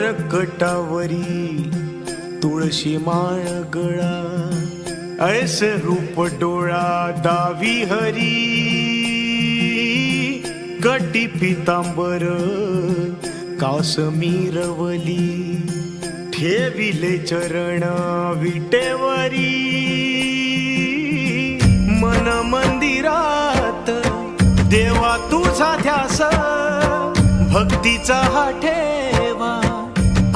रकटावरी तुळशी माळ गळा ऐस रूप डोळा दावी हरी. कटी पितांबर कासमीरवली ठेविले चरण विटेवरी. मन मंदिरात देवा तुझा ध्यास भक्तीचा हा ठेव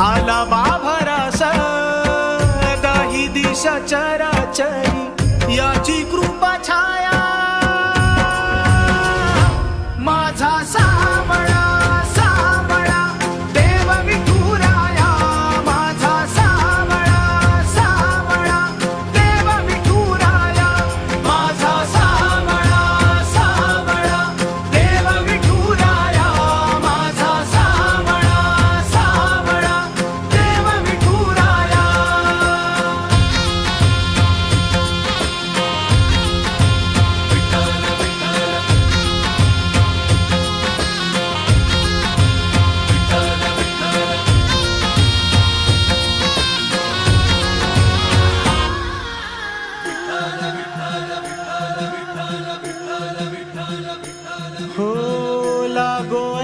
आला बाभरास दाही दिशा चराचरी याची कृपा छाया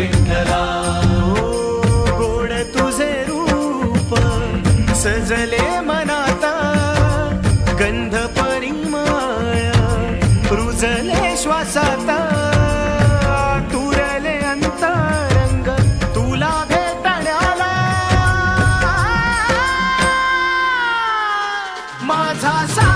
पिंडला. गोड तुझे रूप सजले मनाता. गंध परिमाया रुजले श्वासाता. तुरले तुला माझा सा